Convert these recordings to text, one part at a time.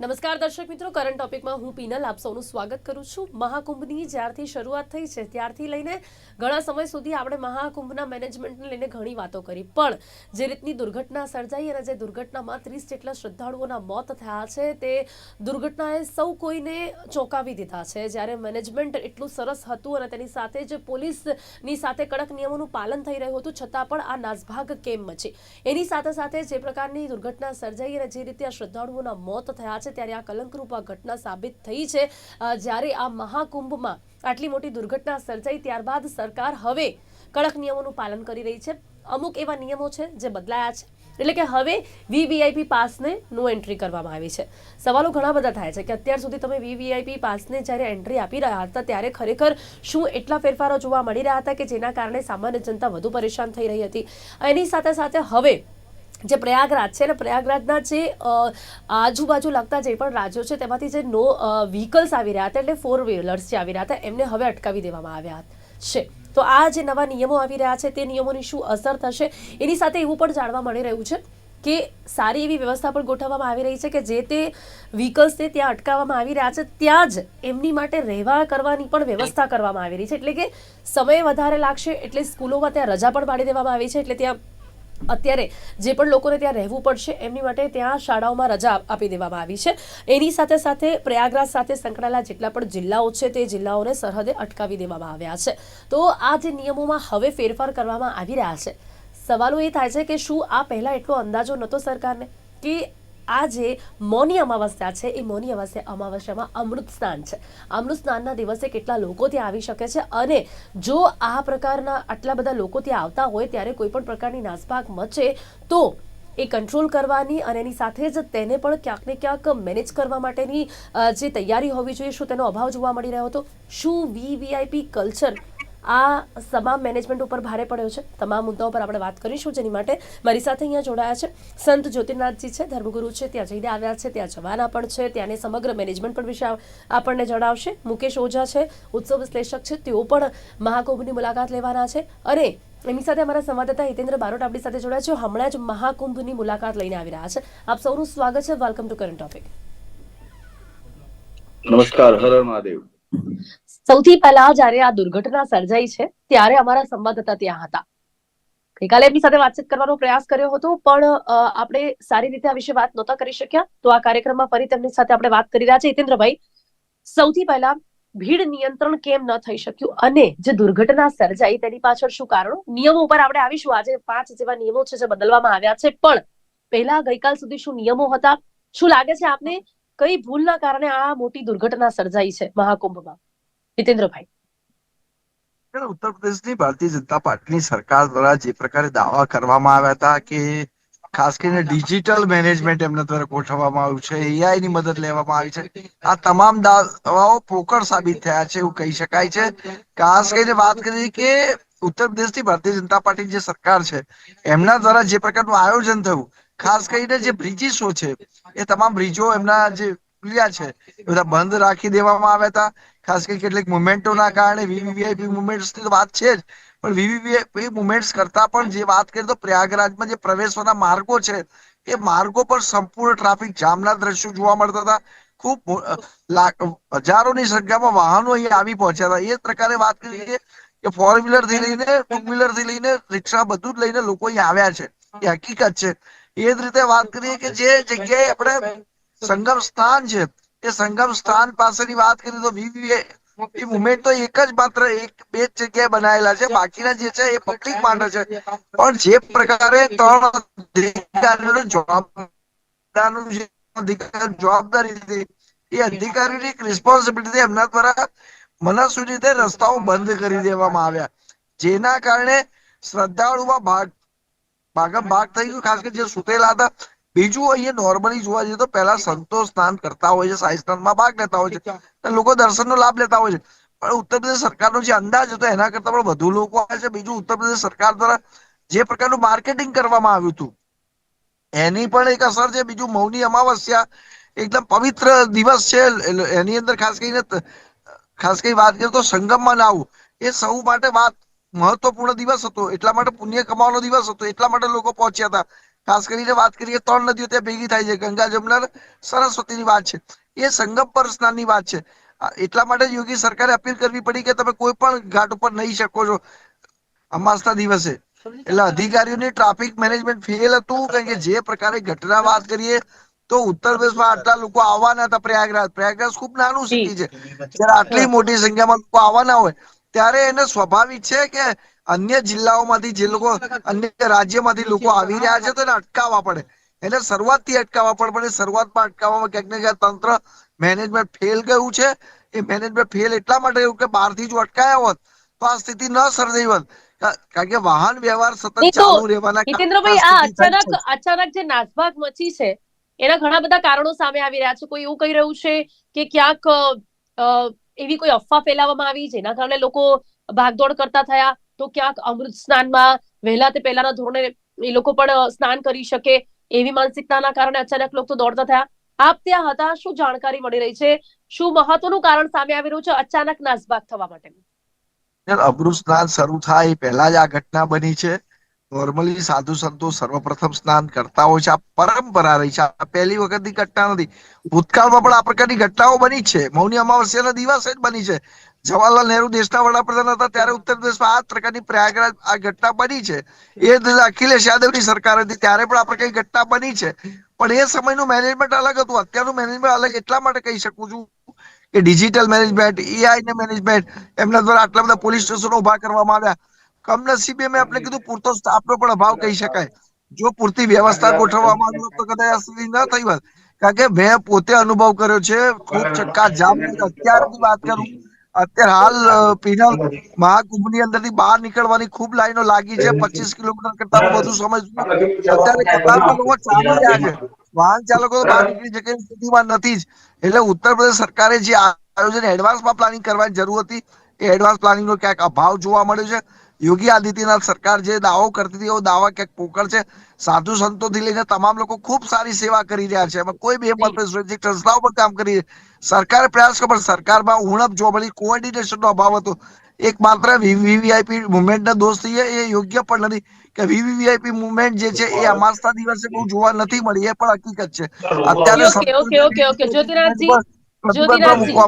નમસ્કાર દર્શક મિત્રો કરંટ ટોપિકમાં હું પીનલ આપ સૌનું સ્વાગત કરું છું. મહાકુંભની જ્યારથી શરૂઆત થઈ છે, ત્યારથી લઈને ઘણા સમય સુધી આપણે મહાકુંભના મેનેજમેન્ટને લઈને ઘણી વાતો કરી. પણ જે રીતની દુર્ઘટના સર્જાઈ અને જે દુર્ઘટનામાં ત્રીસ જેટલા શ્રદ્ધાળુઓના મોત થયા છે, તે દુર્ઘટનાએ સૌ કોઈને ચોંકાવી દીધા છે. જ્યારે મેનેજમેન્ટ એટલું સરસ હતું અને તેની સાથે જ પોલીસની સાથે કડક નિયમોનું પાલન થઈ રહ્યું હતું, છતાં પણ આ નાસભાગ કેમ મચી? એની સાથે સાથે જે પ્રકારની દુર્ઘટના સર્જાઈ અને જે રીતે આ શ્રદ્ધાળુઓના મોત થયા છે ત્યારે આ કલંકરૂપ આ ઘટના સાબિત થઈ છે. જ્યારે આ મહાકુંભમાં આટલી મોટી દુર્ઘટના સર્જાઈ, ત્યારબાદ સરકાર હવે કડક નિયમોનું પાલન કરી રહી છે. અમુક એવા નિયમો છે જે બદલાયા છે. એટલે કે હવે વીવીઆઈપી પાસને નો એન્ટ્રી કરવામાં આવી છે. સવાલો ઘણા બધા થાય છે કે અત્યાર સુધી તમે વીવીઆઈપી પાસને જ્યારે એન્ટ્રી આપી રહ્યા હતા, ત્યારે ખરેખર શું એટલા ફેરફારો જોવા મળી રહ્યા હતા કે જેના કારણે સામાન્ય જનતા વધુ પરેશાન થઈ રહી હતી? એની સાથે સાથે હવે જે પ્રયાગરાજ છે ને પ્રયાગરાજના જે આજુબાજુ લગતા જે પણ રાજ્યો છે, તેમાંથી જે નો વ્હીકલ્સ આવી રહ્યા હતા, એટલે ફોર વ્હીલર્સ જે આવી રહ્યા હતા, એમને હવે અટકાવી દેવામાં આવ્યા છે. તો આ જે નવા નિયમો આવી રહ્યા છે, તે નિયમોની શું અસર થશે? એની સાથે એવું પણ જાણવા મળી રહ્યું છે કે સારી એવી વ્યવસ્થા પણ ગોઠવવામાં આવી રહી છે કે જે તે વ્હીકલ્સને ત્યાં અટકાવવામાં આવી રહ્યા છે, ત્યાં જ એમની માટે રહેવા કરવાની પણ વ્યવસ્થા કરવામાં આવી રહી છે. એટલે કે સમય વધારે લાગશે, એટલે સ્કૂલોમાં ત્યાં રજા પણ પાડી દેવામાં આવી છે, એટલે ત્યાં અત્યારે જે પણ લોકોને ત્યાં રહેવું પડશે, એમની માટે ત્યાં શાળાઓમાં રજા આપી દેવામાં આવી છે. એની સાથે સાથે પ્રયાગરાજ સાથે સંકળાયેલા જેટલા પણ જિલ્લાઓ છે, તે જિલ્લાઓને સરહદે અટકાવી દેવામાં આવ્યા છે. તો આ જે નિયમોમાં હવે ફેરફાર કરવામાં આવી રહ્યા છે, સવાલો એ થાય છે કે શું આ પહેલાં એટલો અંદાજો નહોતો સરકારને? કે આ જે મૌની અમાવસ્યા છે. એ મૌની અમાવસ્યા અમાવસ્યામાં અમૃત સ્નાન છે. અમૃત સ્નાનના દિવસે કેટલા લોકો ત્યાં આવી શકે છે અને જો આ પ્રકારના આટલા બધા લોકો ત્યાં આવતા હોય ત્યારે કોઈ પણ પ્રકારની નાસભાગ મચે તો એ કંટ્રોલ કરવાની અને એની સાથે જ તેને પણ ક્યાંક ને ક્યાંક મેનેજ કરવા માટેની જે તૈયારી હોવી જોઈએ શું તેનો અભાવ જોવા મળી રહ્યો હતો? શું વીવીઆઈપી કલ્ચર આ તમામ મેનેજમેન્ટ ઉપર ભારે પડ્યો છે. તમામ મુદ્દાઓ પર આપણે વાત કરીશું જેની માટે મારી સાથે અહીંયા જોડાયા છે સંત જ્યોતિર્નાથજી છે, ધર્મગુરુ છે, ત્યાં જઈને આવ્યા છે, ત્યાં જવાના પણ છે, ત્યાંની સમગ્ર મેનેજમેન્ટ પણ વિશે આપણને જણાવશે. મુકેશ ઓઝા છે, ઉત્સવ વિશ્લેષક છે, તેઓ પણ મહાકુંભની મુલાકાત લેવાના છે. અને એમની સાથે અમારા સંવાદદાતા હિતેન્દ્ર બારોટ આપણી સાથે જોડાયા છે. હમણાં જ મહાકુંભની મુલાકાત લઈને આવી રહ્યા છે. આપ સૌનું સ્વાગત છે. વેલકમ ટુ કરંટ ટોપિક નમસ્કાર. હર મહાદેવ. સૌથી પહેલા જ્યારે આ દુર્ઘટના સર્જાઈ છે, ત્યારે અમારા સંવાદદાતા ત્યાં હતા. ગઈકાલે એમની સાથે વાતચીત કરવાનો પ્રયાસ કર્યો હતો, પણ આપણે સારી રીતે આ વિશે વાત નહોતા કરી શક્યા. તો આ કાર્યક્રમમાં ફરી તેમની સાથે આપણે વાત કરી રહ્યા છે હિતેન્દ્રભાઈ, સૌથી પહેલા ભીડ નિયંત્રણ કેમ ન થઈ શક્યું? અને જે દુર્ઘટના સર્જાઈ તેની પાછળ શું કારણો? નિયમો ઉપર આપણે આવીશું. આજે પાંચ જેવા નિયમો છે જે બદલવામાં આવ્યા છે. પણ, પહેલા ગઈકાલ સુધી શું નિયમો હતા? શું લાગે છે આપને? કઈ ભૂલના કારણે આ મોટી દુર્ઘટના સર્જાઈ છે મહાકુંભમાં? હિતેન્દ્રભાઈ ત્યારે ઉત્તર પ્રદેશની ભારતીય જનતા પાર્ટીની સરકાર દ્વારા જે પ્રકારે દાવા કરવામાં આવ્યા હતા કે ખાસ કરીને ડિજિટલ મેનેજમેન્ટ એમના દ્વારા ગોઠવવામાં આવ્યું છે એઆઈ ની મદદ લેવામાં આવી છે. આ તમામ દાવાઓ પોકળ સાબિત થયા છે એવું કહી શકાય છે. ખાસ કરીને વાત કરીએ કે ઉત્તર પ્રદેશની ભારતીય જનતા પાર્ટી જે સરકાર છે, એમના દ્વારા જે પ્રકારનું આયોજન થયું, ખાસ કરીને જે બ્રિજિશો છે, એ તમામ બ્રિજો એમના જે ખુલ્યા છે. બધા બંધ રાખી દેવામાં આવ્યા હતા. ખાસ કરી કેટલીક મુવમેન્ટોના કારણે વીવીવીઆઈપી મુવમેન્ટ્સની તો વાત છે જ. પણ વીવીવીઆઈપી મુવમેન્ટ્સ કરતા પણ જે વાત કરીએ તો પ્રયાગરાજમાં જે પ્રવેશવાના માર્ગો છે, એ માર્ગો પર સંપૂર્ણ ટ્રાફિક જામના દ્રશ્યો જોવા મળતા હતા. ખૂબ હજારોની સંખ્યામાં વાહનો અહીંયા આવી પહોંચ્યા હતા. એ પ્રકારે વાત કરીએ કે ફોર વ્હીલરથી લઈને ટુ વ્હીલરથી લઈને રિક્ષા બધું જ લઈને લોકો અહીંયા આવ્યા છે. એ હકીકત છે. એ જ રીતે વાત કરીએ કે જે જગ્યાએ આપણે સંગમ સ્થાન છે એ સંગમ સ્થાન પાસેની વાત કરીએ તો વીવીએ એ મુવમેન્ટ તો એક જ માત્ર એક બે જ જગ્યાએ બનાયેલા છે બાકીના જે છે એ પબ્લિક માટે છે પણ જે પ્રકારે ત્રણ અધિકારીઓને જવાબદારનું જે અધિકાર જવાબદારી હતી એ અધિકારીની એક રિસ્પોન્સિબિલિટી એમના દ્વારા મનસ્વી રીતે રસ્તાઓ બંધ કરી દેવામાં આવ્યા જેના કારણે શ્રદ્ધાળુમાં ભાગ ભાગમ ભાગ થઈ ગયું ખાસ કરીને જે સુતેલા હતા બીજું અહીંયા નોર્મલી જોવા જઈએ તો પહેલા સંતો સ્નાન કરતા હોય છે સાઈ સ્નાનમાં ભાગ લેતા હોય છે લોકો લોકો દર્શનનો લાભ લેતા હોય છે. પણ ઉત્તર પ્રદેશ સરકારનો જે અંદાજ હતો એના કરતા પણ વધુ લોકો આવે છે. બીજું ઉત્તર પ્રદેશ સરકાર દ્વારા જે પ્રકારનું માર્કેટિંગ કરવામાં આવ્યું હતું એની પણ એક અસર છે. બીજું મૌની અમાવસ્યા એકદમ પવિત્ર દિવસ છે. એની અંદર ખાસ કરીને ખાસ કરી વાત કરીએ તો સંગમમાં નાવું એ સૌ માટે વાત મહત્વપૂર્ણ દિવસ હતો. એટલા માટે પુણ્ય કમાવાનો દિવસ હતો. એટલા માટે લોકો પહોંચ્યા હતા. ખાસ કરીને વાત કરીએ ત્રણ નદીઓ ત્યાં ભેગી થાય છે. ગંગા જમુના સરસ્વતીની વાત છે. એ સંગમ પર સ્નાનની વાત છે. એટલા માટે યોગી સરકારે અપીલ કરવી પડી કે તમે કોઈ પણ ઘાટ ઉપર નહીં શકો છો. અમાસના દિવસે. એટલે અધિકારીઓની ટ્રાફિક મેનેજમેન્ટ ફેલ હતું કારણ કે જે પ્રકારે ઘટના વાત કરીએ તો ઉત્તર પ્રદેશમાં આટલા લોકો આવવાના હતા પ્રયાગરાજ. પ્રયાગરાજ ખૂબ નાનું સિટી છે. જ્યારે આટલી મોટી સંખ્યામાં લોકો આવવાના હોય ત્યારે એને સ્વાભાવિક છે કે અન્ય જિલ્લાઓમાંથી જે લોકો અન્ય રાજ્યમાંથી લોકો આવી રહ્યા છે તો એને અટકાવવા પડે. એને શરૂઆતથી અટકાવવા પડે પણ એ શરૂઆતમાં અટકાવવામાં ક્યાંક ને ક્યાંક તંત્ર મેનેજમેન્ટ ફેલ ગયું છે. એ મેનેજમેન્ટ ફેલ એટલા માટે ગયું કે બહારથી જો અટકાયા હોત તો આ સ્થિતિ ન સર્જાઈ હોત. કારણ કે વાહન વ્યવહાર સતત ચાલુ રહેવાના હિતેન્દ્રભાઈ આ અચાનક અચાનક જે નાસભાગ મચી છે એના ઘણા બધા કારણો સામે આવી રહ્યા છે. કોઈ એવું કહી રહ્યું છે કે ક્યાંક એવી કોઈ અફવા ફેલાવવામાં આવી જેના કારણે લોકો ભાગદોડ કરતા થયા? તો ક્યાંક અમૃત સ્નાનમાં વહેલા તે પહેલાના ધોરણે એ લોકો પણ સ્નાન કરી શકે એવી માનસિકતાના કારણે અચાનક લોકો દોડતા થયા. આપ ત્યાં હતા, શું જાણકારી મળી રહી છે? શું મહત્વનું કારણ સામે આવી રહ્યું છે અચાનક નાસભાગ થવા માટે? અમૃત સ્નાન શરૂ થાય પહેલા જ આ ઘટના બની છે. નોર્મલી સાધુ સંતો સર્વપ્રથમ સ્નાન કરતા હોય છે. આ પરંપરા રહી છે. આ પહેલી વખતની ઘટના નથી. ભૂતકાળમાં પણ આ પ્રકારની ઘટનાઓ બની છે. મૌની અમાવસ્યાના દિવસે જ બની છે. જવાહરલાલ નહેરુ દેશના વડાપ્રધાન હતા ત્યારે ઉત્તર પ્રદેશમાં આ પ્રકારની પ્રયાગરાજ આ ઘટના બની છે. એ અખિલેશ યાદવની સરકાર હતી ત્યારે પણ આ પ્રકારની ઘટના બની છે. પણ એ સમયનું મેનેજમેન્ટ અલગ હતું. અત્યારનું મેનેજમેન્ટ અલગ. એટલા માટે કહી શકું છું કે ડિજિટલ મેનેજમેન્ટ એઆઈ ને મેનેજમેન્ટ એમના દ્વારા આટલા બધા પોલીસ સ્ટેશનો ઊભા કરવામાં આવ્યા. કમનસીબે મેં આપણે કીધું પૂરતો સ્ટાફનો પણ અભાવ કહી શકાય. જો પૂરતી વ્યવસ્થા ગોઠવવામાં આવી તો કદાચ આ સુધી ન થઈ હોત. કારણ કે મેં પોતે અનુભવ કર્યો છે ખૂબ ચક્કા જામ અત્યારની વાત કરું અત્યારે હાલ પિનલ મહાકુંભની અંદરથી બહાર નીકળવાની ખૂબ લાઈનો લાગી છે પચીસ કિલોમીટર કરતા વધુ સમય અત્યારે કતારમાં લોકો ચાલી રહ્યા છે. વાહન ચાલકો બહાર નીકળી શકે સ્થિતિમાં નથી જ. એટલે ઉત્તર પ્રદેશ સરકારે જે આયોજન એડવાન્સમાં પ્લાનિંગ કરવાની જરૂર હતી એ એડવાન્સ પ્લાનિંગનો ક્યાંક અભાવ જોવા મળ્યો છે. યોગી આદિત્યનાથ સરકાર જે દાવો કરતી હતી એવો દાવા ક્યાંક પોકળ છે? સાધુ સંતોથી લઈને તમામ લોકો ખૂબ સારી સેવા કરી રહ્યા છે. એમાં કોઈ બે મત સંસ્થાઓ પર કામ કરી સરકારે પ્રયાસ કર્યો પણ સરકારમાં ઉણપ જોવા મળી. કોઓર્ડિનેશનનો અભાવ હતો. એક માત્ર વીવીઆઈપી મુવમેન્ટના દોષ થઈએ એ યોગ્ય પણ નથી. કે વીવીઆઈપી મુવમેન્ટ જે છે એ અમાસના દિવસે બહુ જોવા નથી મળી. એ પણ હકીકત છે. અત્યારે okay, okay, okay, okay. Jyotirajji, Jyotirajji.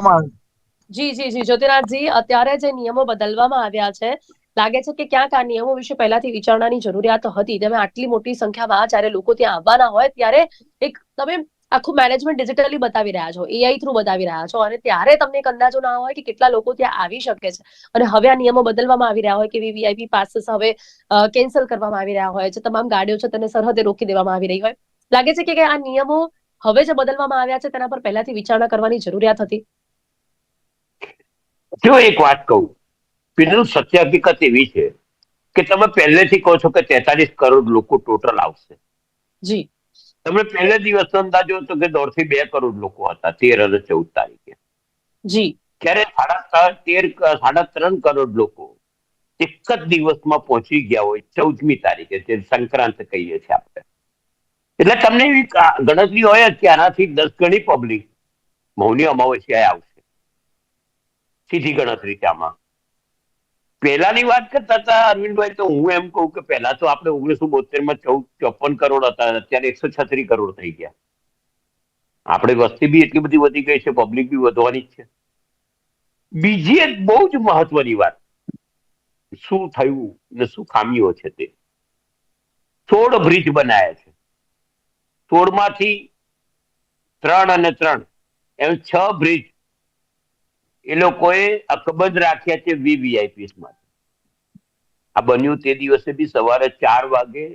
જી જી જી. જ્યોતિરાજજી અત્યારે જે નિયમો બદલવામાં આવ્યા છે લાગે છે કે ક્યાંક આ નિયમો વિશે પહેલાથી વિચારણાની જરૂરિયાત હતી. તમે આટલી મોટી સંખ્યામાં જ્યારે લોકો ત્યાં આવવાના હોય ત્યારે એક તમે આખું મેનેજમેન્ટ ડિજિટલી બતાવી રહ્યા છો એઆઈ થ્રુ બતાવી રહ્યા છો અને ત્યારે તમને એક અંદાજો ના હોય કે કેટલા લોકો ત્યાં આવી શકે છે. અને હવે આ નિયમો બદલવામાં આવી રહ્યા હોય, કે વીવીઆઈપી પાસીસ હવે કેન્સલ કરવામાં આવી રહ્યા હોય છે તમામ ગાડીઓ છે તેને સરહદે રોકી દેવામાં આવી રહી હોય. લાગે છે કે આ નિયમો હવે જે બદલવામાં આવ્યા છે તેના પર પહેલાથી વિચારણા કરવાની જરૂરિયાત હતી? જો એક વાત કહું પેલું સત્ય હકીકત એવી છે કે તમે પહેલેથી કહો છો કે તેતાલીસ કરોડ લોકો ટોટલ આવશે. જી. તમે પહેલે દિવસ અંદાજો હતો કે દોઢથી બે કરોડ લોકો હતા તેર અને ચૌદ તારીખે. જી. ત્યારે સાડા તેર સાડા ત્રણ કરોડ લોકો એક જ દિવસમાં પહોંચી ગયા હોય ચૌદમી તારીખે જે સંક્રાંત કહીએ છીએ આપણે. એટલે તમને એવી ગણતરી હોય કે આનાથી દસ ગણી પબ્લિક મૌની અમાવસ્યાએ આવશે. સીધી ગણતરી આમાં. પહેલાની વાત કરતા હતા, અરવિંદભાઈ, તો હું એમ કહું કે પહેલા તો આપણે ઓગણીસો બોતેરમાં ચૌદ, ચોપન કરોડ હતા, અત્યારે એકસો છત્રીસ કરોડ થઈ ગયા. આપણે વસ્તી બી એટલી બધી વધી ગઈ છે, પબ્લિક બી વધવાની જ છે. બીજી એક બહુ જ મહત્વની વાત, શું થયું ને શું ખામીઓ છે તે? સોળ બ્રિજ બનાયા છે. સોળમાંથી ત્રણ અને ત્રણ, એમ છ બ્રિજ એ લોકોએ અકબંધ રાખ્યા છે વીવીઆઈપી માટે. આ બન્યું તે દિવસે બી સવારે ચાર વાગે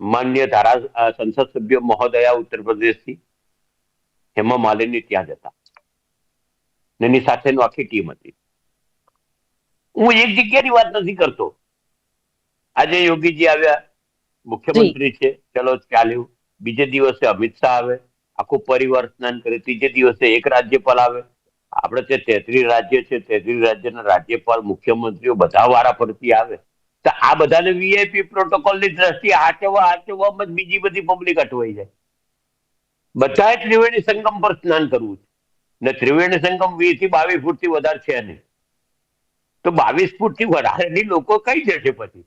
માન્ય ધારા સંસદ સભ્ય મહોદયા ઉત્તર પ્રદેશથી હેમા માલિની ત્યાં જતા. એની સાથેનું આખી ટીમ હતી. હું એક જગ્યાની વાત નથી કરતો. આજે યોગીજી આવ્યા મુખ્યમંત્રી છે ચલો ચાલ્યું. બીજે દિવસે અમિત શાહ આવે. આખું પરિવાર સ્નાન કરે, ત્રીજે દિવસે એક રાજ્યપાલ આવે. આપણે તે તેત્રીસ રાજ્ય છે તેત્રીસ રાજ્યના રાજ્યપાલ, મુખ્યમંત્રીઓ બધા વારા ફરતી આવે. તો આ બધાને વીઆઈપી પ્રોટોકોલની દ્રષ્ટિએ આચવવા આચવવામાં જ બીજી બધી પબ્લિક અટવાઈ જાય. બધાએ ત્રિવેણી સંગમ પર સ્નાન કરવું છે. ને ત્રિવેણી સંગમ વીસથી બાવીસ ફૂટથી વધારે છે નહીં. તો બાવીસ ફૂટથી વધારેની લોકો કઈ જશે પછી?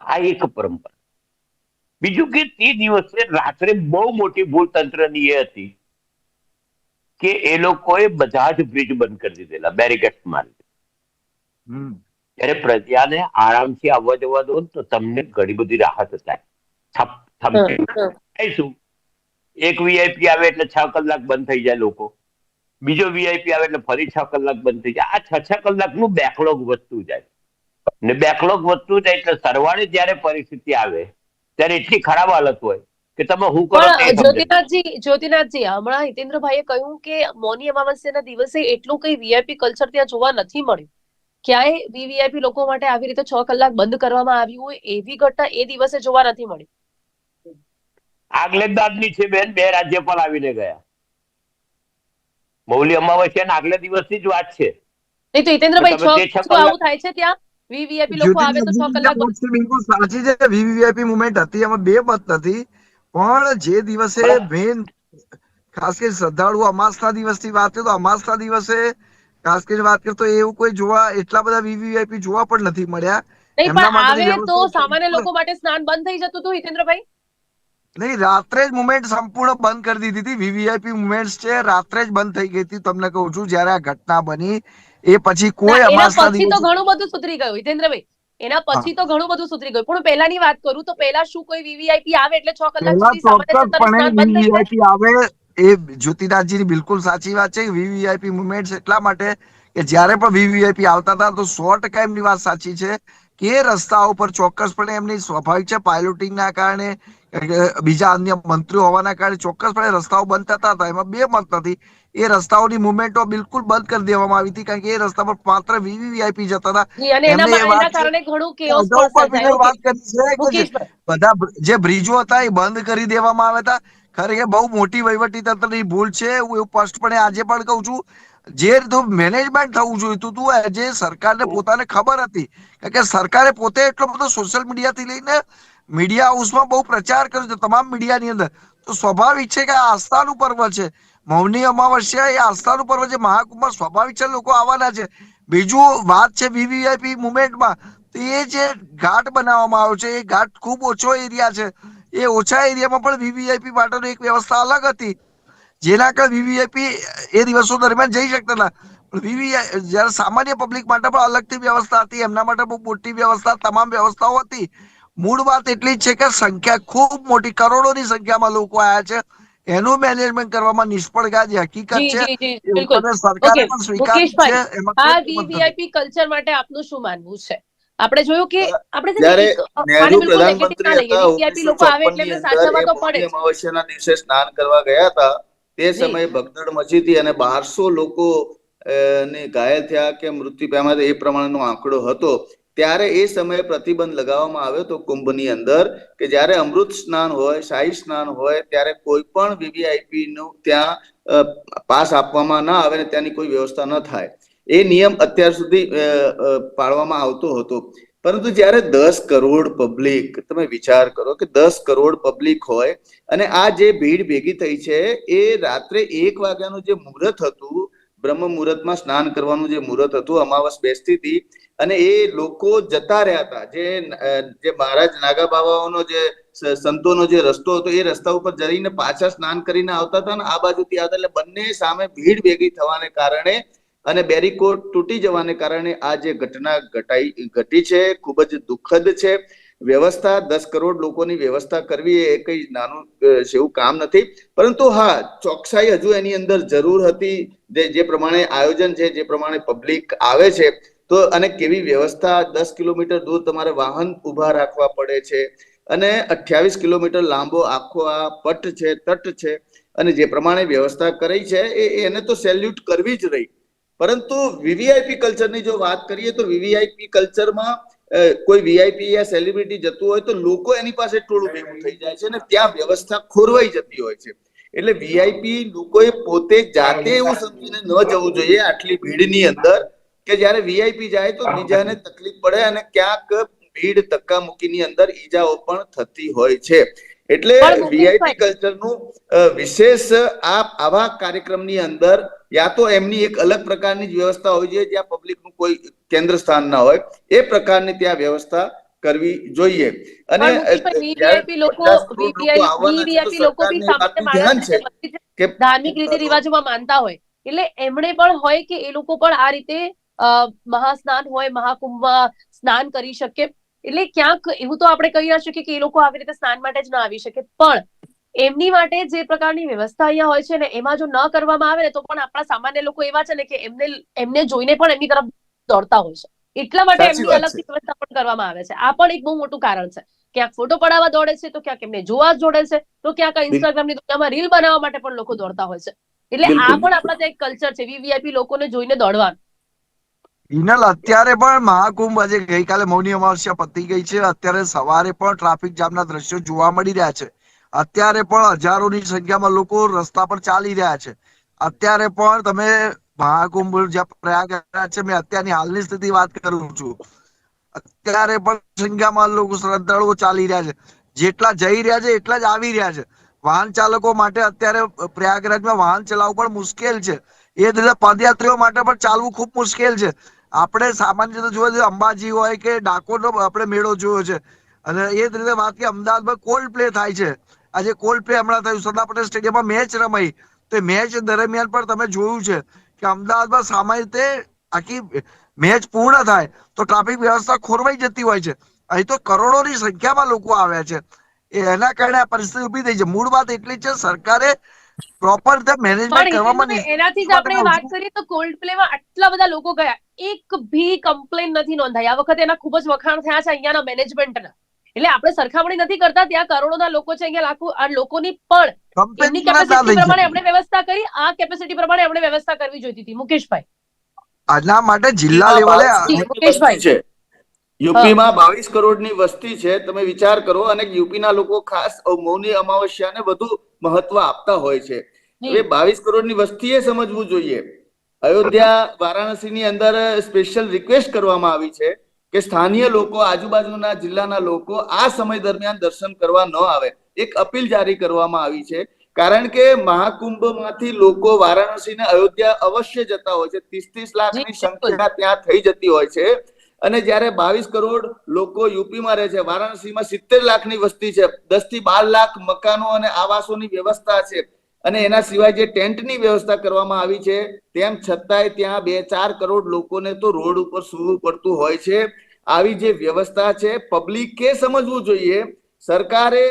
આ એક પરંપરા. બીજું કે તે દિવસે રાત્રે બહુ મોટી ભૂલ તંત્રની એ હતી કે એ લોકોએ બધા જ બ્રિજ બંધ કરી દીધેલા બેરિકેડ મારી હમ. ત્યારે પ્રજાને આરામથી આવવા જવા દો તો તમને ઘણી બધી રાહત થાય. થાય શું એક વીઆઈપી આવે એટલે છ કલાક બંધ થઈ જાય લોકો. બીજો વીઆઈપી આવે એટલે ફરી છ કલાક બંધ થઈ જાય. આ છ છ કલાકનું બેકલોગ વધતું જાય. ને બેકલોગ વધતું જાય એટલે સરવાળે જ્યારે પરિસ્થિતિ આવે ત્યારે એટલી ખરાબ હાલત હોય કે તમે હું કરો. જ્યોતિનાથજી જ્યોતિનાથજી હમણાં હિતેન્દ્રભાઈએ કહ્યું કે મૌની અમાવસ્યાના દિવસે એટલું કઈ વીઆઈપી કલ્ચર ત્યાં જોવા નથી મળ્યું. ક્યાંય વીવીઆઈપી લોકો માટે આવી રીતે છ કલાક બંધ કરવામાં આવ્યું હોય એવી ઘટના એ દિવસે જોવા નથી મળી. આગલે દાદની છે બેન બે રાજ્યપાલ આવીને ગયા. મૌલી અમાવસ્યાના આગલે દિવસની જ વાત છે. નહીં તો હિતેન્દ્રભાઈ છ આવું થાય છે ત્યાં? વીવીઆઈપી લોકો આવે તો છ કલાક બંધ- બિલકુલ સાચી છે વીવીઆઈપી મુવમેન્ટ હતી એમાં બે મત નથી. પણ જે દિવસે મેન ખાસ કરીને શ્રદ્ધાળુ અમાસના દિવસની વાત કરીએ તો અમાસના દિવસે ખાસ કરીને વાત કરીએ તો એવું કોઈ જોવા એટલા બધા વીવીઆઈપી જોવા પણ નથી મળ્યા. નહીં પણ આવે તો સામાન્ય લોકો માટે સ્નાન બંધ થઈ જતું હતું હિતેન્દ્રભાઈ? નહીં રાત્રે જ મુવમેન્ટ સંપૂર્ણ બંધ કરી દીધી હતી. વીવીઆઈપી મુવમેન્ટ છે રાત્રે જ બંધ થઈ ગઈ હતી. તમને કહું છું જ્યારે આ ઘટના બની એ પછી કોઈ ના, અમાસના પછી તો ઘણું બધું સુધરી ગયું હિતેન્દ્રભાઈ એના પછી તો ઘણું બધું સુધરી ગયું. પણ પહેલાની વાત કરું તો પહેલા શું કોઈ વીવીઆઈપી આવે એટલે 6 કલાક સુધી વીવીઆઈપી આવે એ જ્યોતિનાથજીની બિલકુલ સાચી વાત છે. વીવીઆઈપી મુવમેન્ટ્સ એટલા માટે કે જ્યારે પણ વીવીઆઈપી આવતા હતા તો સો ટકા એમની વાત સાચી છે. કે એ રસ્તાઓ પર ચોક્કસપણે એમની સ્વાભાવિક છે પાયલોટિંગના કારણે બીજા અન્ય મંત્રીઓ હોવાના કારણે ચોક્કસપણે રસ્તાઓ બંધ થતા હતા. એમાં બે મત નથી. એ રસ્તાઓની મુવમેન્ટો બિલકુલ બંધ કરી દેવામાં આવી હતી કારણ કે એ રસ્તા પર માત્ર વીવીવીઆઈપી જતા હતા. બધા જે બ્રિજો હતા એ બંધ કરી દેવામાં આવ્યા હતા. ખરેખર બહુ મોટી વહીવટી તંત્રની ભૂલ છે હું એવું સ્પષ્ટપણે આજે પણ કહું છું. જે રીતનું મેનેજમેન્ટ થવું જોઈતું હતું આજે સરકારને પોતાને ખબર હતી. કારણ કે સરકારે પોતે એટલો બધો સોશિયલ મીડિયાથી લઈને મીડિયા હાઉસમાં બહુ પ્રચાર કર્યો છે તમામ મીડિયાની અંદર. તો સ્વાભાવિક છે કે આ આસ્થાનું પર્વ છે. મૌની અમાવસ્યા એ આસ્થાનું પર્વ છે. મહાકુંભમાં સ્વાભાવિક છે લોકો આવવાના છે. બીજું વાત છે વીવીઆઈપી મુવમેન્ટમાં તો એ જે ઘાટ બનાવવામાં આવ્યો છે એ ઘાટ ખૂબ ઓછો એરિયા છે. એ ઓછા એરિયામાં પણ વીવીઆઈપી માટેની એક વ્યવસ્થા અલગ હતી. જેના કારણે વીવીઆઈપી એ દિવસો દરમિયાન જઈ શકતા હતા. પણ વીવીઆઈ જ્યારે સામાન્ય પબ્લિક માટે પણ અલગથી વ્યવસ્થા હતી એમના માટે બહુ મોટી વ્યવસ્થા તમામ વ્યવસ્થાઓ હતી. મૂળ વાત એટલી જ છે કે સંખ્યા ખૂબ મોટી કરોડોની સંખ્યામાં લોકો આવ્યા છે. એનું મેનેજમેન્ટ કરવામાં નિષ્ફળ ગયા જે હકીકત છે સરકારે પણ સ્વીકાર છે. આ. વીવીઆઈપી કલ્ચર માટે આપનું શું માનવું છે? આપણે જોયું કે આપણે જ્યારે નહેરુ પ્રધાનમંત્રી હતા VVIP લોકો આવે એટલે ની એમને અંદર સાચવવા એ તો પડે અમાવસ્યાના દિવસે સ્નાન કરવા ગયા હતા તે સમયે ભગદડ મચી હતી અને બારસો લોકો ને ઘાયલ થયા કે મૃત્યુ પામ્યા એ પ્રમાણેનો આંકડો હતો. ત્યારે એ સમયે પ્રતિબંધ લગાવવામાં આવ્યો તો કુંભની અંદર કે જ્યારે અમૃત સ્નાન હોય શાહી સ્નાન હોય ત્યારે કોઈ પણ વીવીઆઈપી નું ત્યાં પાસ આપવામાં ના આવે ને ત્યાંની કોઈ વ્યવસ્થા ન થાય. એ નિયમ અત્યાર સુધી પાળવામાં આવતો હતો. પરંતુ જ્યારે દસ કરોડ પબ્લિક તમે વિચાર કરો કે દસ કરોડ પબ્લિક હોય અને આ જે ભીડ ભેગી થઈ છે, એ રાત્રે એક વાગ્યાનું જે મુહૂર્ત હતું, બ્રહ્મ મુહૂર્તમાં સ્નાન કરવાનું જે મુહૂર્ત હતું, અમાવસ બેસતી હતી અને એ લોકો જતા રહ્યા હતા. જે જે મહારાજ નાગા બાબાઓનો જે સંતોનો જે રસ્તો હતો, એ રસ્તા ઉપર જઈને પાછા સ્નાન કરીને આવતા હતા ને આ બાજુથી આવતા એટલે બંને સામે ભીડ ભેગી થવાને કારણે અને બેરીકોડ તૂટી જવાને કારણે આ જે ઘટના ઘટાઈ ઘટી છે, ખૂબ જ દુઃખદ છે. વ્યવસ્થા, દસ કરોડ લોકોની વ્યવસ્થા કરવી એ કઈ નાનું જેવું કામ નથી. પરંતુ હા, ચોકસાઈ હજુ એની અંદર જરૂર હતી. જે જે પ્રમાણે આયોજન છે, જે પ્રમાણે પબ્લિક આવે છે, તો અને કેવી વ્યવસ્થા, દસ કિલોમીટર દૂર તમારે વાહન ઊભા રાખવા પડે છે અને અઠ્યાવીસ કિલોમીટર લાંબો આખો આ પટ છે, તટ છે અને જે પ્રમાણે વ્યવસ્થા કરી છે, એ, એને તો સેલ્યુટ કરવી જ રહી. પરંતુ વીવીઆઈપી કલ્ચરની જો વાત કરીએ તો વીવીઆઈપી કલ્ચરમાં કોઈ વીઆઈપી યા સેલિબ્રિટી જતું હોય તો લોકો એની પાસે ટોળું ભેગું થઈ જાય છે અને ત્યાં વ્યવસ્થા ખોરવાઈ જતી હોય છે. એટલે વીઆઈપી લોકોએ પોતે જાતે એવું સમજીને ન જવું જોઈએ આટલી ભીડની અંદર કે જ્યારે વીઆઈપી જાય તો બીજાને તકલીફ પડે અને ક્યાંક ભીડ ધક્કા મૂકીની અંદર ઈજાઓ પણ થતી હોય છે. એટલે વીઆઈપી કલ્ચરનું વિશેષ આ આવા કાર્યક્રમની અંદર યા તો એમની એક અલગ પ્રકારની જ વ્યવસ્થા હોય છે જ્યાં પબ્લિકનું કોઈ કેન્દ્ર સ્થાન ના હોય. એ પ્રકારની ત્યાં વ્યવસ્થા કરવી જોઈએ. અને VVIP લોકો બી સામાન્ય કે ધાર્મિક રીતિ રિવાજોમાં માનતા હોય. એટલે એમણે પણ હોય કે એ લોકો પણ આ રીતે મહાસ્નાન હોય મહાકુંભમાં સ્નાન કરી શકે. એટલે ક્યાંક એવું તો આપણે કહી ના શકીએ કે એ લોકો આવી રીતે સ્નાન માટે જ ના આવી શકે. પણ એમની માટે જે પ્રકારની વ્યવસ્થા અહીંયા હોય છે ને એમાં જો ન કરવામાં આવે ને તો પણ આપણા સામાન્ય લોકો એવા છે ને કે એમને એમને જોઈને પણ એમની તરફ દોડતા હોય છે. એટલા માટે એમની અલગથી વ્યવસ્થા પણ કરવામાં આવે છે. આ પણ એક બહુ મોટું કારણ છે. ક્યાંક ફોટો પડાવવા દોડે છે તો ક્યાંક એમને જોવા જોડે છે તો ક્યાંક ઇન્સ્ટાગ્રામની દુનિયામાં રીલ બનાવવા માટે પણ લોકો દોડતા હોય છે. એટલે આ પણ આપણા ત્યાં એક કલ્ચર છે. વીવીઆઈપી લોકોને જોઈને દોડવાનું. હિનલ અત્યારે પણ મહાકુંભ આજે ગઈકાલે મૌની અમાવસ્યા પતી ગઈ છે. અત્યારે સવારે પણ ટ્રાફિક જામના દ્રશ્યો જોવા મળી રહ્યા છે. અત્યારે પણ હજારોની સંખ્યામાં લોકો રસ્તા પર ચાલી રહ્યા છે. અત્યારે પણ તમે મહાકુંભ જ્યાં પ્રયાગરાજ છે, મેં અત્યારની હાલની સ્થિતિ વાત કરું છું. અત્યારે પણ સંખ્યામાં લોકો શ્રદ્ધાળુઓ ચાલી રહ્યા છે. જેટલા જઈ રહ્યા છે, એટલા જ આવી રહ્યા છે. વાહન ચાલકો માટે અત્યારે પ્રયાગરાજમાં વાહન ચલાવવું પણ મુશ્કેલ છે. એ જ પદયાત્રીઓ માટે પણ ચાલવું ખૂબ મુશ્કેલ છે. આપણે સામાન્ય રીતે જોવા જઈએ અંબાજી હોય કે ડાકોરનો આપણે મેળો જોયો છે. અને એ જ રીતે વાત કે અમદાવાદમાં કોલ્ડ પ્લે થાય છે. આજે કોલ્ડ પ્લે હમણાં થયું સરદાર પટેલ સ્ટેડિયમમાં મેચ રમાઈ. તો મેચ દરમિયાન પણ તમે જોયું છે કે અમદાવાદમાં સામાન્ય રીતે આખી મેચ પૂર્ણ થાય તો ટ્રાફિક વ્યવસ્થા ખોરવાઈ જતી હોય છે. અહીં તો કરોડોની સંખ્યામાં લોકો આવ્યા છે. એના કારણે આ પરિસ્થિતિ ઊભી થઈ છે. મૂળ વાત એટલી છે સરકારે પ્રોપર મેનેજમેન્ટ કરવામાં એનાથી જ આપણે વાત કરીએ તો કોલ્ડ પ્લેમાં આટલા બધા લોકો ગયા. એક ભી કમ્પ્લેન નથી નોંધાઈ. આ વખતે એના ખૂબ જ વખાણ થયા છે અહીંયાના મેનેજમેન્ટના એટલે આપણે સરખામણી નથી કરતા. ત્યાં કરોડોના લોકો છે અહીંયા લાખો આ લોકોની પણ એમની કેપેસિટી પ્રમાણે આપણે વ્યવસ્થા કરી. આ કેપેસિટી પ્રમાણે આપણે વ્યવસ્થા કરવી જોઈતી હતી. મુકેશભાઈ. આના માટે જિલ્લા લેવલે મુકેશભાઈ. છે. યુપીમાં બાવીસ કરોડની વસ્તી છે. તમે વિચાર કરો અને યુપીના લોકો ખાસ મૌની અમાવસ્યાને વધુ મહત્વ આપતા હોય છે. એટલે બાવીસ કરોડ બાવીસ કરોડની વસ્તીએ સમજવું જોઈએ. અયોધ્યા વારાણસીની અંદર સ્પેશિયલ રિક્વેસ્ટ કરવામાં આવી છે કે સ્થાનીય લોકો આજુબાજુના જિલ્લાના લોકો આ સમય દરમિયાન દર્શન કરવા ન આવે. એક અપીલ જારી કરવામાં આવી છે. કારણ કે મહાકુંભમાંથી લોકો વારાણસી ને અયોધ્યા અવશ્ય જતા હોય છે. ત્રીસ ત્રીસ લાખની સંખ્યા ત્યાં થઈ જતી હોય છે. અને જ્યારે બાવીસ કરોડ લોકો યુપીમાં રહે છે વારાણસીમાં સિત્તેર લાખની વસ્તી છે દસથી બાર લાખ મકાનો અને આવાસોની વ્યવસ્થા છે અને એના સિવાય જે ટેન્ટની વ્યવસ્થા કરવામાં આવી છે તેમ છતાંય ત્યાં બે ચાર કરોડ લોકોને તો રોડ ઉપર સૂવું પડતું હોય છે. આવી જે વ્યવસ્થા છે પબ્લિકે સમજવું જોઈએ. સરકારે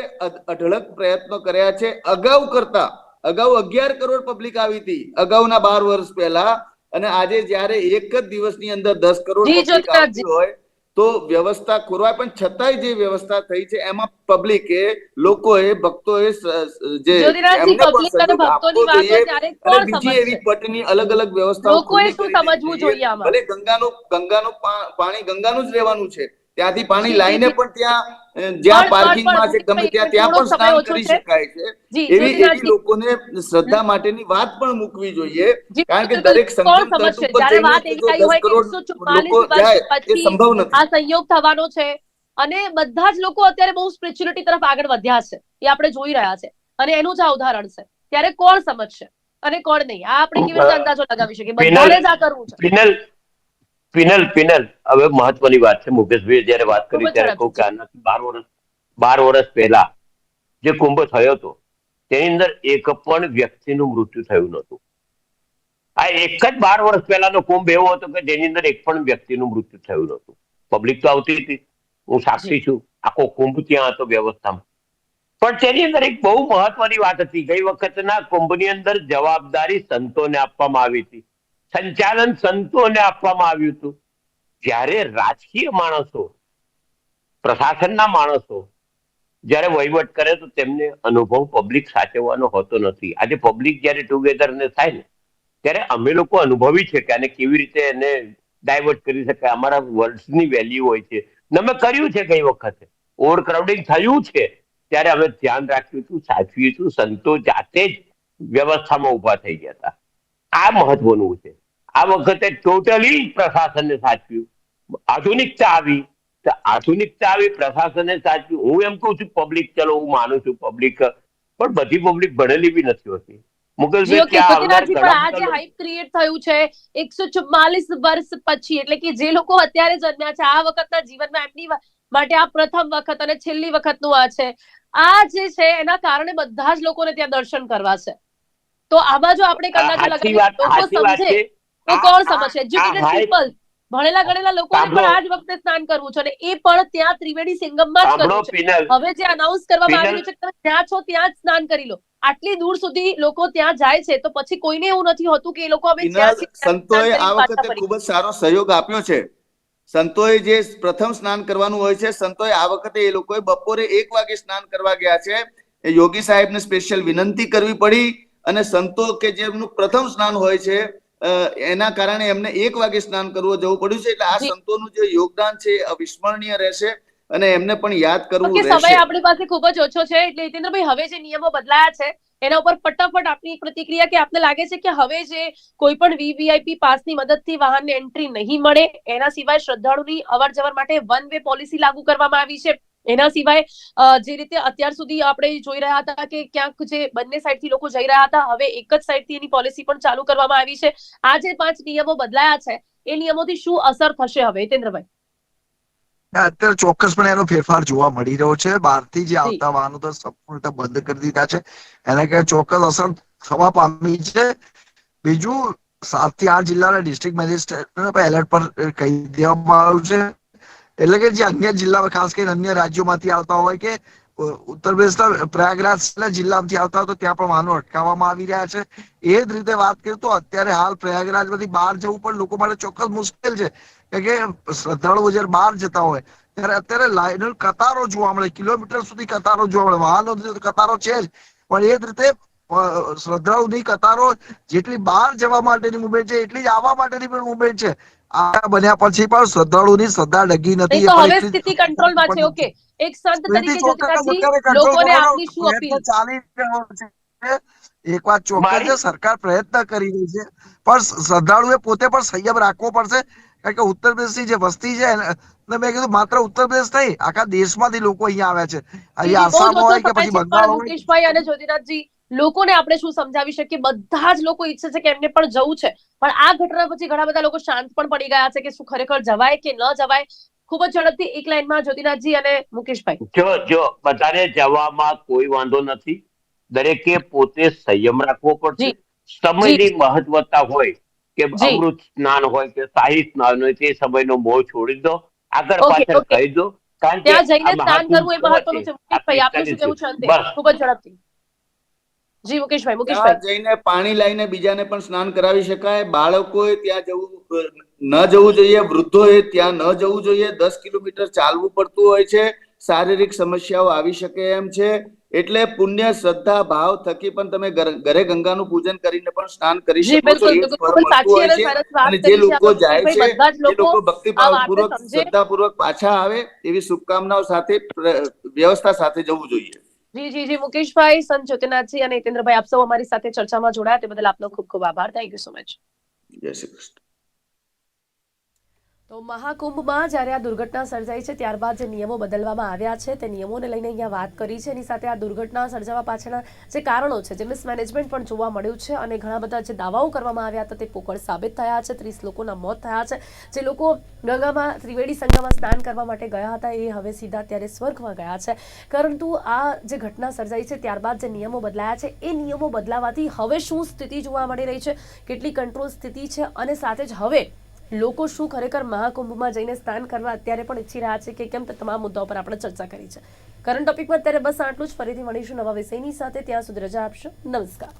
અઢળક પ્રયત્નો કર્યા છે. અગાઉ કરતા અગાઉ અગિયાર કરોડ પબ્લિક આવી હતી અગાઉના બાર વર્ષ પહેલા. અને આજે જ્યારે એક જ દિવસની અંદર દસ કરોડ હોય તો વ્યવસ્થા ખોરવાય પણ છતાંય જે વ્યવસ્થા થઈ છે એમાં પબ્લિકે લોકોએ ભક્તોએ એ જે બીજી એવી પટની અલગ અલગ વ્યવસ્થા? ભલે ગંગાનું ગંગાનું પાણી ગંગાનું જ રહેવાનું છે ત્યાંથી પાણી લાઈને પણ ત્યાં જ્યાં પાર્કિંગમાં છે ગમે ત્યાં ત્યાં પણ સ્નાન કરી શકાય છે. એવી એવી લોકોને શ્રદ્ધા માટેની વાત પણ મૂકવી જોઈએ કારણ કે દરેક સંગમ તટ ઉપર જઈને વાત તો એવી જો આવી હોય દસ કરોડ લોકો જાય એ સંભવ નથી. આ સંયોગ થવાનો છે. અને બધા જ લોકો અત્યારે બહુ સ્પિરિચ્યુઅલિટી તરફ આગળ વધ્યા છે એ આપણે જોઈ રહ્યા છે. અને એનું જ આ ઉદાહરણ છે. ત્યારે કોણ સમજશે? અને કોણ નહીં? આ આપણે કેવી રીતે અંદાજો લગાવી શકીએ? બધાને જ આ કરવું છે. પિનલ પિનલ. હવે મહત્વની વાત છે મુકેશભાઈ જયારે વાત કરી ત્યારે કહું કે આનાથી બાર વર્ષ બાર વર્ષ પહેલા જે કુંભ થયો હતો તેની અંદર એક પણ વ્યક્તિનું મૃત્યુ થયું નહોતું. આ એક જ બાર વર્ષ પહેલાનો કુંભ એવો હતો કે જેની અંદર એક પણ વ્યક્તિનું મૃત્યુ થયું નહોતું. પબ્લિક તો આવતી હતી. હું સાક્ષી છું. આખો કુંભ ત્યાં હતો વ્યવસ્થામાં. પણ તેની અંદર એક બહુ મહત્વની વાત હતી. ગઈ વખતના કુંભની અંદર જવાબદારી સંતોને આપવામાં આવી હતી. સંચાલન સંતોને આપવામાં આવ્યું હતું. જ્યારે રાજકીય માણસો, પ્રશાસનના માણસો જ્યારે વહીવટ કરે તો તેમને અનુભવ પબ્લિક સાચવવાનો હોતો નથી. આજે પબ્લિક જ્યારે ટુગેધર ને થાય ને, ત્યારે અમે લોકો અનુભવી છે કે આને કેવી રીતે એને ડાયવર્ટ કરી શકાય. અમારા વર્ડ્સની વેલ્યુ હોય છે. અમે કર્યું છે કઈ વખતે. ઓવર ક્રાઉડિંગ થયું છે. ત્યારે અમે ધ્યાન રાખ્યું હતું, સાચવ્યું હતું. સંતો જાતે જ વ્યવસ્થામાં ઊભા થઈ ગયા હતા. આ મહત્વનું છે. આ વખતે ટોટલી પ્રશાસનને સાચવ્યું. આધુનિકતા આવી તો આધુનિકતા આવી પ્રશાસનને સાચવ્યું. હું એમ કહું છું પબ્લિક ચલો હું માનું છું પબ્લિક પણ બધી પબ્લિક ભણેલી બી નથી હોતી. જી, મુકેશભાઈ ઓકે, ત્યાં આવનાર જ્યોતિરાજજી, ઘણા પણ આ જે બધા લોકો- હાઈપ ક્રિએટ થયું છે એકસો ચુમ્માલીસ વર્ષ પછી એટલે કે જે લોકો અત્યારે જન્મ્યા છે આ વખતના જીવનમાં એમની માટે આ પ્રથમ વખત અને છેલ્લી વખતનું આ છે. આ જે છે એના કારણે બધા જ લોકોને ત્યાં દર્શન કરવા છે. તો આમાં જો આપણે કલાકો લગાવીએ લોકો સમજે? તો કોણ સમજશે એજ્યુકેટેડ પીપલ ભણેલા ગણેલા લોકોને પણ. આ જ વખતે સ્નાન કરવું છે અને એ પણ ત્યાં ત્રિવેણી સંગમમાં જ કરવું છે. હવે જે અનાઉન્સ કરવામાં આવ્યું છે કે તમે જ્યાં છો ત્યાં જ સ્નાન કરી લો. આટલી દૂર સુધી લોકો ત્યાં જાય છે તો પછી કોઈને એવું નથી હોતું કે એ લોકો હવે સંતોએ આ વખતે ખૂબ જ સારો સહયોગ આપ્યો છે. સંતોએ જે પ્રથમ સ્નાન કરવાનું હોય છે સંતોએ આ વખતે એ લોકોએ બપોરે એક વાગે સ્નાન કરવા ગયા છે. એ યોગી સાહેબને સ્પેશિયલ વિનંતી કરવી પડી. અને સંતો કે જેમનું પ્રથમ સ્નાન હોય છે એના કારણે એમને એક વાગે સ્નાન કરવું જવું પડ્યું છે એટલે આ સંતોનું જે યોગદાન છે અવિસ્મરણીય રહેશે અને એમને પણ યાદ કરવું કે રહેશે. સમય આપણી પાસે ખૂબ જ ઓછો છે એટલે હિતેન્દ્રભાઈ હવે જે નિયમો બદલાયા છે એના ઉપર ફટાફટ આપની પ્રતિક્રિયા કે આપને લાગે છે કે હવે જે કોઈ પણ વીવીઆઈપી પાસની મદદથી વાહનને એન્ટ્રી નહીં મળે એના સિવાય શ્રદ્ધાળુની અવર જવર માટે વન વે પોલિસી લાગુ કરવામાં આવી છે. એના સિવાય જે રીતે અત્યાર સુધી આપણે જોઈ રહ્યા હતા કે ક્યાંક જે બંને સાઈડથી લોકો જઈ રહ્યા હતા હવે એક જ સાઈડથી એની પોલિસી પણ ચાલુ કરવામાં આવી છે. આ જે પાંચ નિયમો બદલાયા છે એ નિયમોથી શું અસર થશે હવે? હિતેન્દ્રભાઈ. અત્યારે ચોક્કસપણે એનો ફેરફાર જોવા મળી રહ્યો છે. બહારથી જે આવતા વાહનો તો સંપૂર્ણ બંધ કરી દીધા છે. એને કે ચોક્કસ અસર થવા પામી છે. બીજું સાતથી આઠ જિલ્લાના ડિસ્ટ્રિક્ટ મેજિસ્ટ્રેટ એલર્ટ પર કહી દેવામાં આવ્યું છે. એટલે કે જે અન્ય જિલ્લામાં, ખાસ કરીને અન્ય રાજ્યોમાંથી આવતા હોય કે ઉત્તર પ્રદેશના પ્રયાગરાજના જિલ્લામાંથી આવતા હોય તો ત્યાં પણ વાહનો અટકાવવામાં આવી રહ્યા છે. એ જ રીતે વાત કરીએ તો અત્યારે હાલ પ્રયાગરાજમાંથી બહાર જવું પણ લોકો માટે ચોક્કસ મુશ્કેલ છે. કારણ કે શ્રદ્ધાળુઓ જયારે બહાર જતા હોય, ત્યારે અત્યારે લાઈન કતારો જોવા મળે, કિલોમીટર સુધી કતારો જોવા મળે, વાહનો કતારો છે જ. પણ એ જ રીતે શ્રદ્ધાળુની કતારો જેટલી બહાર જવા માટેની મુવમેન્ટ છે, એટલી જ આવવા માટેની પણ મુવમેન્ટ છે. આ બન્યા પછી પણ શ્રદ્ધાળુની શ્રદ્ધા ડગી નથી તો હવે સ્થિતિ કંટ્રોલમાં છે ઓકે એક સંત તરીકે જ્યોતિનાથજી લોકોને આપની શું અપીલ? ચાલી રહ્યો છે. એક વાત ચોક્કસ છે સરકાર પ્રયત્ન કરી રહી છે પણ શ્રદ્ધાળુએ પોતે પણ સંયમ રાખવો પડશે. કારણ કે ઉત્તર પ્રદેશની જે વસ્તી છે એને મેં કીધું માત્ર ઉત્તર પ્રદેશ નહીં આખા દેશમાંથી લોકો અહીંયા આવ્યા છે. અહીંયા આસામ હોય કે પછી બંગાળ હોય મુકેશભાઈ અને જ્યોતિનાથજી લોકોને આપણે શું સમજાવી શકીએ? બધા જ લોકો ઈચ્છે છે કે એમને પણ જવું છે. પણ આ ઘટના પછી ઘણા બધા લોકો શાંત પણ પડી ગયા છે કે શું ખરેખર જવાય કે ન જવાય? ખૂબ જ ઝડપથી એક લાઈનમાં જ્યોતિનાથજી અને મુકેશભાઈ. જો જો બધાને જવામાં કોઈ વાંધો નથી. દરેકે પોતે સંયમ રાખવો પડશે. સમયની મહત્વતા હોય કે. અમૃત સ્નાન હોય કે શાહી સ્નાન હોય તે સમયનો મોહ છોડી દો. આગળ પાછળ કહી દો. કારણ કે ત્યાં જઈને સ્નાન કરવું એ મહત્વનું છે. મુકેશભાઈ આપનું શું કહેવું છે અંતે? ખૂબ જ ઝડપથી. જી મુકેશભાઈ મુકેશભાઈ. જઈને પાણી લઈને બીજાને પણ સ્નાન કરાવી શકાય. બાળકોએ ત્યાં જવું ન જવું જોઈએ વૃદ્ધોએ ત્યાં ન જવું જોઈએ. દસ કિલોમીટર ચાલવું પડતું હોય છે. શારીરિક સમસ્યાઓ આવી શકે એમ છે. એટલે પુણ્ય શ્રદ્ધા ભાવ થકી પણ તમે ઘરે ગંગાનું પૂજન કરીને પણ સ્નાન કરી શકો છો. અને જે લોકો જાય છે એ લોકો લોકો ભક્તિભાવ પૂર્વક સમજે. શ્રદ્ધાપૂર્વક પાછા આવે એવી શુભકામનાઓ સાથે વ્યવસ્થા સાથે જવું જોઈએ. જી જી જી, મુકેશભાઈ, સંત જ્યોતિનાથજી અને હિતેન્દ્રભાઈ, આપ સૌ અમારી સાથે ચર્ચામાં જોડાયા. તે બદલ આપનો ખૂબ ખૂબ આભાર. થેન્ક યુ સો મચ જય શ્રી કૃષ્ણ. તો મહાકુંભમાં જ્યારે આ દુર્ઘટના સર્જાઈ છે, ત્યારબાદ જે નિયમો બદલવામાં આવ્યા છે, તે નિયમોને લઈને અહીંયા વાત કરી છે. એની સાથે આ દુર્ઘટના સર્જાવા પાછળના જે કારણો છે જે મિસમેનેજમેન્ટ પણ જોવા મળ્યું છે અને ઘણા બધા જે દાવાઓ કરવામાં આવ્યા હતા, તે પોકળ સાબિત થયા છે. ત્રીસ લોકોના મોત થયા છે. જે લોકો ગંગામાં, ત્રિવેણી સંગમમાં સ્નાન કરવા માટે ગયા હતા, એ હવે સીધા ત્યારે સ્વર્ગમાં ગયા છે. પરંતુ આ જે ઘટના સર્જાઈ છે, ત્યારબાદ જે નિયમો બદલાયા છે, એ નિયમો બદલાવાથી હવે શું સ્થિતિ જોવા મળી રહી છે? કેટલી કંટ્રોલ સ્થિતિ છે? અને સાથે જ હવે લોકો શું ખરેખર મહાકુંભમાં જઈને સ્નાન કરવા અત્યારે પણ ઈચ્છી રહ્યા છે કે કેમ તે તમામ મુદ્દાઓ પર આપણે ચર્ચા કરી છે. કરંટ ટોપિકમાં અત્યારે બસ આટલું જ. ફરીથી મળીશું નવા વિષયની સાથે. ત્યાં સુધી રજા આપશો. નમસ્કાર.